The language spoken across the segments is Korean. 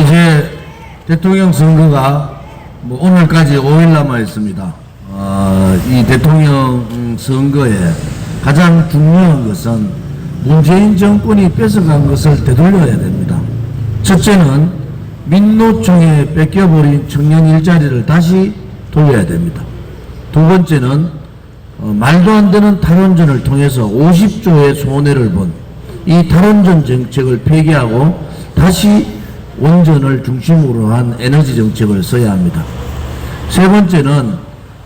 이제 대통령 선거가 뭐 오늘까지 5일 남아 있습니다. 어, 이 대통령 선거에 가장 중요한 것은 문재인 정권이 뺏어간 것을 되돌려야 됩니다. 첫째는 민노총에 뺏겨버린 청년 일자리를 다시 돌려야 됩니다. 두 번째는 어, 말도 안 되는 탈원전을 통해서 50조의 손해를 본 이 탈원전 정책을 폐기하고 다시 원전을 중심으로 한 에너지 정책을 써야 합니다. 세 번째는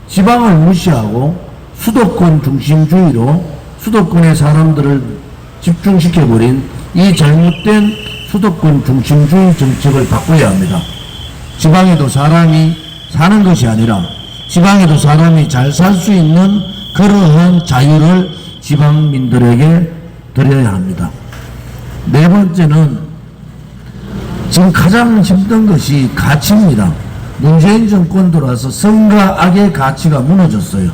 지방을 무시하고 수도권 중심주의로 수도권의 사람들을 집중시켜버린 이 잘못된 수도권 중심주의 정책을 바꿔야 합니다. 지방에도 사람이 사는 것이 아니라 지방에도 사람이 잘 살 수 있는 그러한 자유를 지방민들에게 드려야 합니다. 네 번째는 지금 가장 힘든 것이 가치입니다. 문재인 정권 들어와서 성과 악의 가치가 무너졌어요.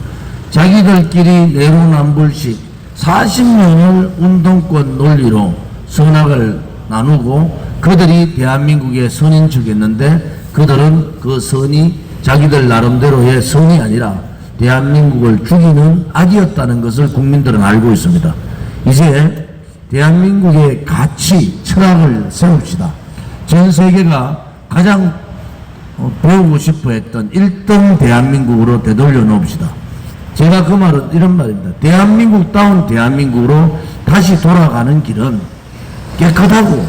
자기들끼리 내로남불식 40년을 운동권 논리로 선악을 나누고 그들이 대한민국의 선인 척했는데 그들은 그 선이 자기들 나름대로의 선이 아니라 대한민국을 죽이는 악이었다는 것을 국민들은 알고 있습니다. 이제 대한민국의 가치, 철학을 세웁시다. 전 세계가 가장 어, 배우고 싶어 했던 1등 대한민국으로 되돌려 놓읍시다. 제가 그 말은 이런 말입니다. 대한민국다운 대한민국으로 다시 돌아가는 길은 깨끗하고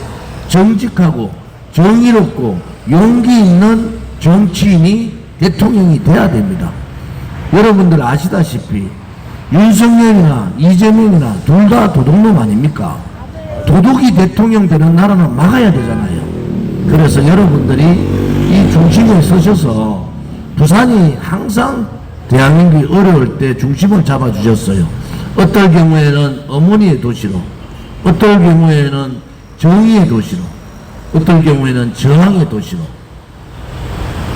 정직하고 정의롭고 용기 있는 정치인이 대통령이 돼야 됩니다. 여러분들 아시다시피 윤석열이나 이재명이나 둘 다 도둑놈 아닙니까? 도둑이 대통령 되는 나라는 막아야 되잖아요. 그래서 여러분들이 이 중심에 서셔서 부산이 항상 대한민국이 어려울 때 중심을 잡아주셨어요. 어떨 경우에는 어머니의 도시로, 어떨 경우에는 정의의 도시로, 어떨 경우에는 저항의 도시로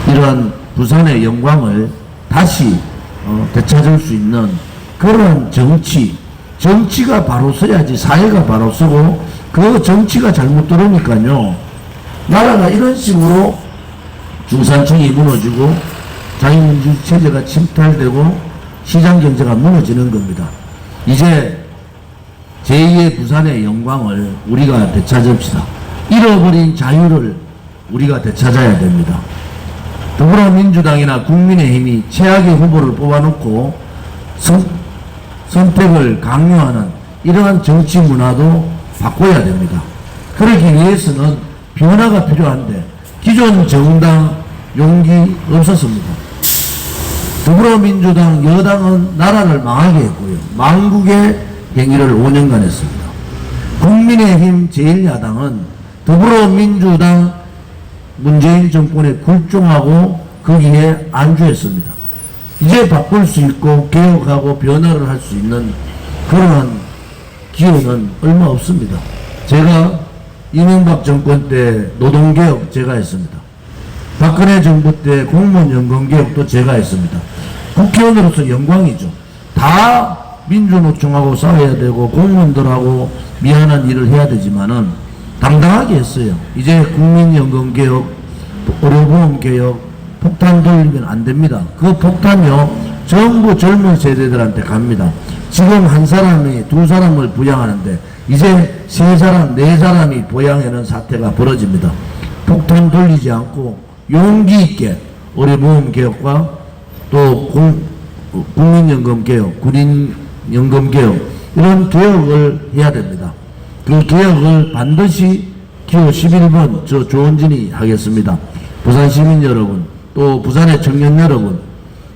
이러한 부산의 영광을 다시 어, 되찾을 수 있는 그런 정치, 정치가 바로 서야지 사회가 바로 서고 그 정치가 잘못 들어오니까요 나라가 이런 식으로 중산층이 무너지고 자유민주 체제가 침탈되고 시장 경제가 무너지는 겁니다. 이제 제2의 부산의 영광을 우리가 되찾읍시다. 잃어버린 자유를 우리가 되찾아야 됩니다. 더불어민주당이나 국민의힘이 최악의 후보를 뽑아놓고 선, 선택을 강요하는 이러한 정치 문화도 바꿔야 됩니다. 그러기 위해서는 변화가 필요한데 기존 정당 용기 없었습니다. 더불어민주당 여당은 나라를 망하게 했고요. 망국의 행위를 5년간 했습니다. 국민의힘 제1야당은 더불어민주당 문재인 정권에 굴종하고 거기에 안주했습니다. 이제 바꿀 수 있고 개혁하고 변화를 할 수 있는 그러한 기회는 얼마 없습니다. 제가 이명박 정권 때 노동개혁 제가 했습니다. 박근혜 정부 때 공무원 연금개혁도 제가 했습니다. 국회의원으로서 영광이죠. 다 민주노총하고 싸워야 되고 공무원들하고 미안한 일을 해야 되지만은 당당하게 했어요. 이제 국민연금개혁, 의료보험개혁, 폭탄 돌리면 안 됩니다. 그 폭탄요, 전부 젊은 세대들한테 갑니다. 지금 한 사람이 두 사람을 부양하는데, 이제 세 사람, 네 사람이 부양하는 사태가 벌어집니다. 폭탄 돌리지 않고 용기 있게 의료보험 개혁과 또 공, 국민연금 개혁, 군인연금 개혁, 이런 개혁을 해야 됩니다. 그 개혁을 반드시 기호 11번 저 조원진이 하겠습니다. 부산 시민 여러분, 또 부산의 청년 여러분,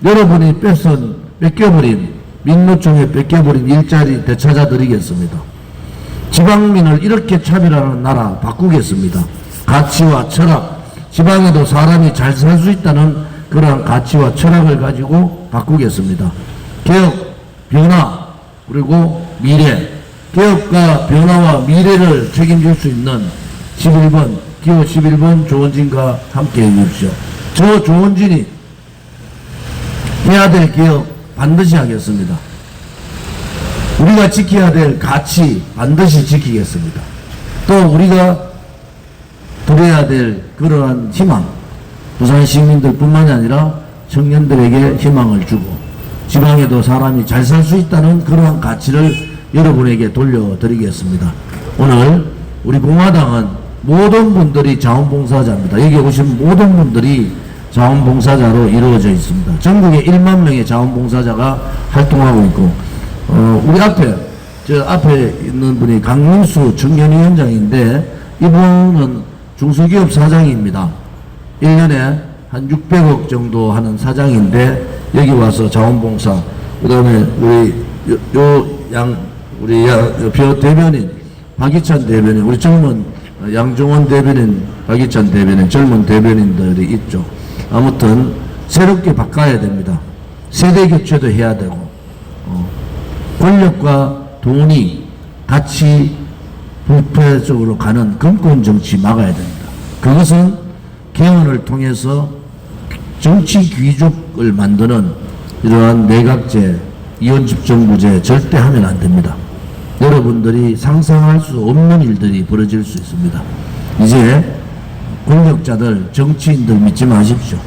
여러분이 뺏은, 뺏겨버린, 민노총에 뺏겨버린 일자리 되찾아 드리겠습니다. 지방민을 이렇게 차별하는 나라 바꾸겠습니다. 가치와 철학, 지방에도 사람이 잘 살 수 있다는 그러한 가치와 철학을 가지고 바꾸겠습니다. 개혁, 변화, 그리고 미래, 개혁과 변화와 미래를 책임질 수 있는 11번, 기호 11번 조원진과 함께 해주십시오. 저 조원진이 해야 될 개혁 반드시 하겠습니다. 우리가 지켜야 될 가치 반드시 지키겠습니다. 또 우리가 그래야 될 그러한 희망, 부산 시민들뿐만이 아니라 청년들에게 희망을 주고 지방에도 사람이 잘 살 수 있다는 그러한 가치를 여러분에게 돌려드리겠습니다. 오늘 우리 공화당은 모든 분들이 자원봉사자입니다. 여기 오신 모든 분들이 자원봉사자로 이루어져 있습니다. 전국에 1만 명의 자원봉사자가 활동하고 있고 어, 우리 앞에 저 앞에 있는 분이 강민수 청년위원장인데 이분은 중소기업 사장입니다. 1년에 한 600억 정도 하는 사장인데 여기 와서 자원봉사 그다음에 우리 요양 우리 표 대변인 박희찬 대변인 우리 젊은 양종원 대변인 박희찬 대변인 젊은 대변인들이 있죠. 아무튼 새롭게 바꿔야 됩니다. 세대 교체도 해야 되고 어, 권력과 돈이 같이 부패적으로 가는 금권 정치 막아야 됩니다. 그것은 개헌을 통해서 정치 귀족을 만드는 이러한 내각제, 이원집정부제 절대 하면 안 됩니다. 여러분들이 상상할 수 없는 일들이 벌어질 수 있습니다. 이제 권력자들, 정치인들 믿지 마십시오.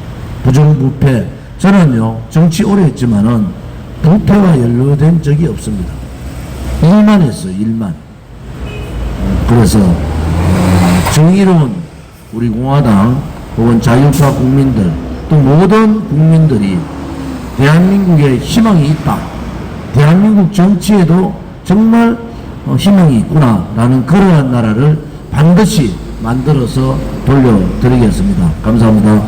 부정부패. 저는요, 정치 오래 했지만은 부패와 연루된 적이 없습니다. 일만 했어요, 일만. 그래서 정의로운 우리 공화당 혹은 자유파 국민들 또 모든 국민들이 대한민국에 희망이 있다. 대한민국 정치에도 정말 어, 희망이 있구나라는 그러한 나라를 반드시 만들어서 돌려드리겠습니다. 감사합니다.